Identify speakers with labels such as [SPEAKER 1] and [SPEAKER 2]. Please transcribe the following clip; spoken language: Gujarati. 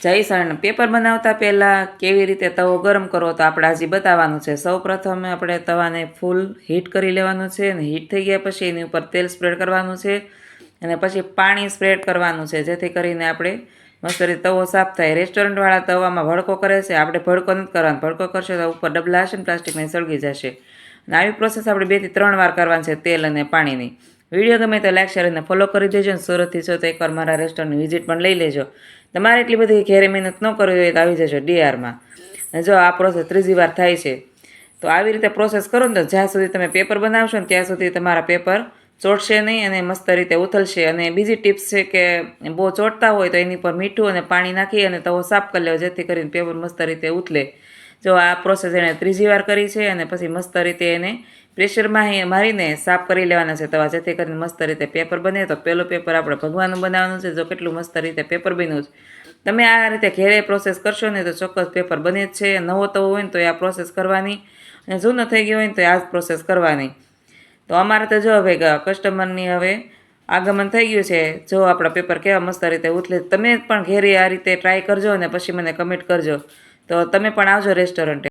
[SPEAKER 1] જય શરણ પેપર બનાવતા પહેલાં કેવી રીતે તવો ગરમ કરવો તો આપણે આજે બતાવવાનું છે. સૌ પ્રથમ આપણે તવાને ફૂલ હીટ કરી લેવાનું છે અને હીટ થઈ ગયા પછી એની ઉપર તેલ સ્પ્રેડ કરવાનું છે અને પછી પાણી સ્પ્રેડ કરવાનું છે. જેથી કરીને આપણે મસ્ત રીતે તવો સાફ થાય. રેસ્ટોરન્ટવાળા તવામાં ભડકો કરે છે. આપણે ભડકો નથી કરવાનો. ભડકો કરશે તો ઉપર ડબલા હશે ને પ્લાસ્ટિકની સળગી જશે. અને આવી પ્રોસેસ આપણે બેથી ત્રણ વાર કરવાની છે તેલ અને પાણીની. વીડિયો ગમે તો લાઈક શેર અને ફોલો કરી દેજો અને સુરતથી છો તો એકવાર મારા રેસ્ટોરન્ટની વિઝિટ પણ લઈ લેજો. તમારે એટલી બધી ઘેરે મહેનત ન કરવી હોય તો આવી જજો ડીઆરમાં અને જો આ પ્રોસેસ ત્રીજી વાર થાય છે, તો આવી રીતે પ્રોસેસ કરો ને તો જ્યાં સુધી તમે પેપર બનાવશો ને ત્યાં સુધી તમારા પેપર ચોટશે નહીં અને મસ્ત રીતે ઉથલશે. અને બીજી ટિપ્સ છે કે બહુ ચોટતા હોય તો એની પર મીઠું અને પાણી નાખી અને તવો સાફ કરી લેવો જેથી કરીને પેપર મસ્ત રીતે ઉથલે. જો આ પ્રોસેસ એણે ત્રીજી વાર કરી છે અને પછી મસ્ત રીતે એને પ્રેશરમાં મારીને સાફ કરી લેવાના છે તવા. જેથી કરીને મસ્ત રીતે પેપર બને. તો પહેલું પેપર આપણે ભગવાનનું બનાવવાનું છે. જો કેટલું મસ્ત રીતે પેપર બન્યું છે. તમે આ રીતે ઘેરે પ્રોસેસ કરશો ને તો ચોક્કસ પેપર બને જ છે. નવો તવો હોય ને તો આ પ્રોસેસ કરવાની. અને જૂનો થઈ ગયો હોય ને તો આ જ પ્રોસેસ કરવાની. તો અમારે તો જો હવે કસ્ટમરની હવે આગમન થઈ ગયું છે. જો આપણા પેપર કેવા મસ્ત રીતે ઉથલે. તમે પણ ઘેરે આ રીતે ટ્રાય કરજો અને પછી મને કમેન્ટ કરજો. તો તમે પણ આવજો રેસ્ટોરન્ટે